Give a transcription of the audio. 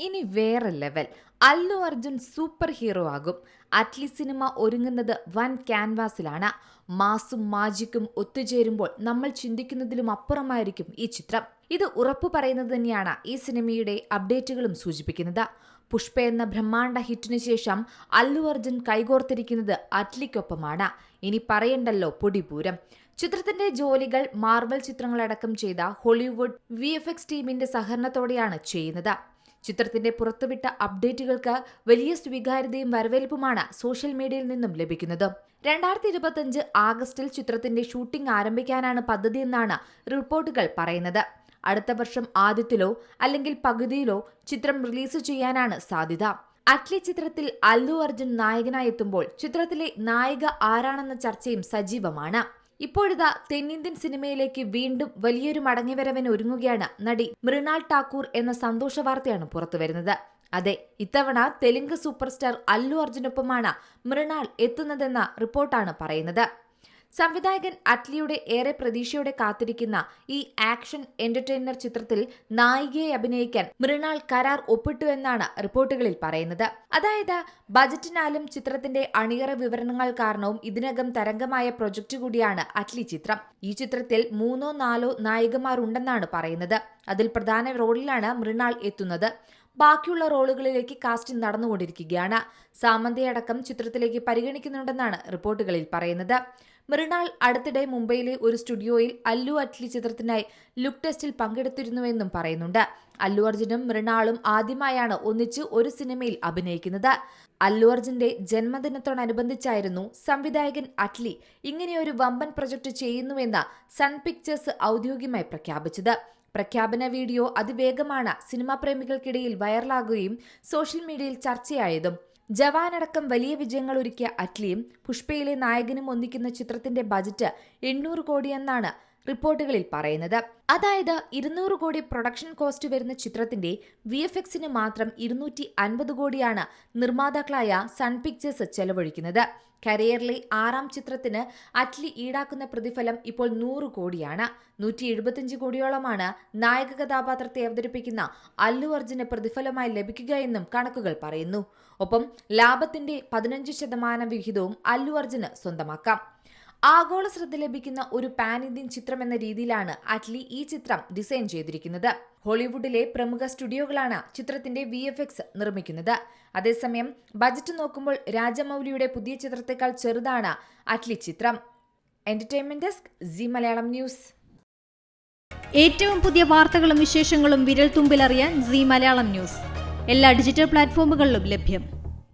ഇനി വേറെ level Allu Arjun super hero ആകും. അറ്റ്ലി സിനിമ ഒരുങ്ങുന്നത് വൻ ക്യാൻവാസിലാണ് മാസും മാജിക്കും ഒത്തുചേരുമ്പോൾ നമ്മൾ ചിന്തിക്കുന്നതിലും അപ്പുറമായിരിക്കും ഈ ചിത്രം. ഇത് ഉറപ്പു പറയുന്നത് തന്നെയാണ് ഈ സിനിമയുടെ അപ്ഡേറ്റുകളും സൂചിപ്പിക്കുന്നത്. പുഷ്പ എന്ന ബ്രഹ്മാണ്ഡ ഹിറ്റിനു ശേഷം അല്ലു അർജുൻ കൈകോർത്തിരിക്കുന്നത് അറ്റ്ലിക്കൊപ്പമാണ്. ഇനി പറയണ്ടല്ലോ പൊടിപൂരം. ചിത്രത്തിന്റെ ജോലികൾ മാർവൽ ചിത്രങ്ങളടക്കം ചെയ്ത ഹോളിവുഡ് വി എഫ് എക്സ് ടീമിന്റെ സഹകരണത്തോടെയാണ് ചെയ്യുന്നത്. ചിത്രത്തിന്റെ പുറത്തുവിട്ട അപ്ഡേറ്റുകൾക്ക് വലിയ സ്വീകാര്യതയും വരവേൽപ്പുമാണ് സോഷ്യൽ മീഡിയയിൽ നിന്നും ലഭിക്കുന്നത്. രണ്ടായിരത്തി ഇരുപത്തിയഞ്ച് ആഗസ്റ്റിൽ ചിത്രത്തിന്റെ ഷൂട്ടിംഗ് ആരംഭിക്കാനാണ് പദ്ധതിയെന്നാണ് റിപ്പോർട്ടുകൾ പറയുന്നത്. അടുത്ത വർഷം ആദ്യത്തിലോ അല്ലെങ്കിൽ പകുതിയിലോ ചിത്രം റിലീസ് ചെയ്യാനാണ് സാധ്യത. അറ്റ്ലി ചിത്രത്തിൽ അല്ലു അർജുൻ നായകനായെത്തുമ്പോൾ ചിത്രത്തിലെ നായിക ആരാണെന്ന ചർച്ചയും സജീവമാണ്. ഇപ്പോഴിതാ തെന്നിന്ത്യൻ സിനിമയിലേക്ക് വീണ്ടും വലിയൊരു മടങ്ങിവരവിന് ഒരുങ്ങുകയാണ് നടി മൃണാൾ ടാക്കൂർ എന്ന സന്തോഷ വാർത്തയാണ് പുറത്തുവരുന്നത്. അതെ ഇത്തവണ തെലുങ്ക് സൂപ്പർ സ്റ്റാർ അല്ലു അർജുനൊപ്പമാണ് മൃണാൾ എത്തുന്നതെന്ന റിപ്പോർട്ടാണ് പറയുന്നത്. സംവിധായകൻ അറ്റ്ലിയുടെ ഏറെ പ്രതീക്ഷയോടെ കാത്തിരിക്കുന്ന ഈ ആക്ഷൻ എന്റർടൈനർ ചിത്രത്തിൽ നായികയെ അഭിനയിക്കാൻ മൃണാൾ കരാർ ഒപ്പിട്ടു എന്നാണ് റിപ്പോർട്ടുകളിൽ പറയുന്നത്. അതായത് ബജറ്റിനാലും ചിത്രത്തിന്റെ അണിയറ വിവരണങ്ങൾ കാരണവും ഇതിനകം തരംഗമായ പ്രൊജക്ട് കൂടിയാണ് അറ്റ്ലി ചിത്രം. ഈ ചിത്രത്തിൽ മൂന്നോ നാലോ നായികമാർ ഉണ്ടെന്നാണ് പറയുന്നത്. അതിൽ പ്രധാന റോളിലാണ് മൃണാൾ എത്തുന്നത്. ബാക്കിയുള്ള റോളുകളിലേക്ക് കാസ്റ്റിംഗ് നടന്നുകൊണ്ടിരിക്കുകയാണ്. സാമന്തയടക്കം ചിത്രത്തിലേക്ക് പരിഗണിക്കുന്നുണ്ടെന്നാണ് റിപ്പോർട്ടുകളിൽ പറയുന്നത്. മൃണാൾ അടുത്തിടെ മുംബൈയിലെ ഒരു സ്റ്റുഡിയോയിൽ അല്ലു അറ്റ്ലി ചിത്രത്തിനായി ലുക്ക് ടെസ്റ്റിൽ പങ്കെടുത്തിരുന്നുവെന്നും പറയുന്നുണ്ട്. അല്ലു അർജുനും മൃണാളും ആദ്യമായാണ് ഒന്നിച്ച് ഒരു സിനിമയിൽ അഭിനയിക്കുന്നത്. അല്ലു അർജുന്റെ ജന്മദിനത്തോടനുബന്ധിച്ചായിരുന്നു സംവിധായകൻ അറ്റ്ലി ഇങ്ങനെയൊരു വമ്പൻ പ്രൊജക്ട് ചെയ്യുന്നുവെന്ന് സൺ പിക്ചേഴ്സ് ഔദ്യോഗികമായി പ്രഖ്യാപിച്ചത്. പ്രഖ്യാപന വീഡിയോ അതിവേഗമാണ് സിനിമാ പ്രേമികൾക്കിടയിൽ വൈറലാകുകയും സോഷ്യൽ മീഡിയയിൽ ചർച്ചയായതും ജവാനടക്കം വലിയ വിജയങ്ങൾ ഒരുക്കിയ അറ്റ്ലിയും പുഷ്പയിലെ നായകനും ഒന്നിക്കുന്ന ചിത്രത്തിന്റെ ബജറ്റ് എണ്ണൂറ് കോടിയെന്നാണ് റിപ്പോർട്ടുകളിൽ പറയുന്നത്. അതായത് ഇരുന്നൂറ് കോടി പ്രൊഡക്ഷൻ കോസ്റ്റ് വരുന്ന ചിത്രത്തിന്റെ വി എഫ് എക്സിന് മാത്രം ഇരുന്നൂറ്റി അൻപത് കോടിയാണ് നിർമ്മാതാക്കളായ സൺ പിക്ചേഴ്സ് ചെലവഴിക്കുന്നത്. കരിയറിലെ ആറാം ചിത്രത്തിന് അറ്റ്ലി ഈടാക്കുന്ന പ്രതിഫലം ഇപ്പോൾ നൂറ് കോടിയാണ്. നൂറ്റി എഴുപത്തിയഞ്ച് കോടിയോളമാണ് നായക കഥാപാത്രത്തെ അവതരിപ്പിക്കുന്ന അല്ലു അർജുന് പ്രതിഫലമായി ലഭിക്കുക എന്നും കണക്കുകൾ പറയുന്നു. ഒപ്പം ലാഭത്തിന്റെ പതിനഞ്ച് ശതമാനം വിഹിതവും അല്ലു അർജുന് സ്വന്തമാക്കാം. ആഗോള ശ്രദ്ധ ലഭിക്കുന്ന ഒരു പാൻ ഇന്ത്യൻ ചിത്രം എന്ന രീതിയിലാണ് അറ്റ്ലി ഈ ചിത്രം ഡിസൈൻ ചെയ്തിരിക്കുന്നത്. ഹോളിവുഡിലെ പ്രമുഖ സ്റ്റുഡിയോകളാണ് ചിത്രത്തിന്റെ വി എഫ് എക്സ് നിർമ്മിക്കുന്നത്. അതേസമയം ബജറ്റ് നോക്കുമ്പോൾ രാജമൌലിയുടെ പുതിയ ചിത്രത്തെക്കാൾ ചെറുതാണ് അറ്റ്ലി ചിത്രം. Entertainment desk Zee Malayalam news ഏറ്റവും പുതിയ വാർത്തകളും വിശേഷങ്ങളും വിരൽ തുമ്പിലറിയാൻ സി മലയാളം ന്യൂസ് എല്ലാ ഡിജിറ്റൽ പ്ലാറ്റ്ഫോമുകളിലും ലഭ്യം.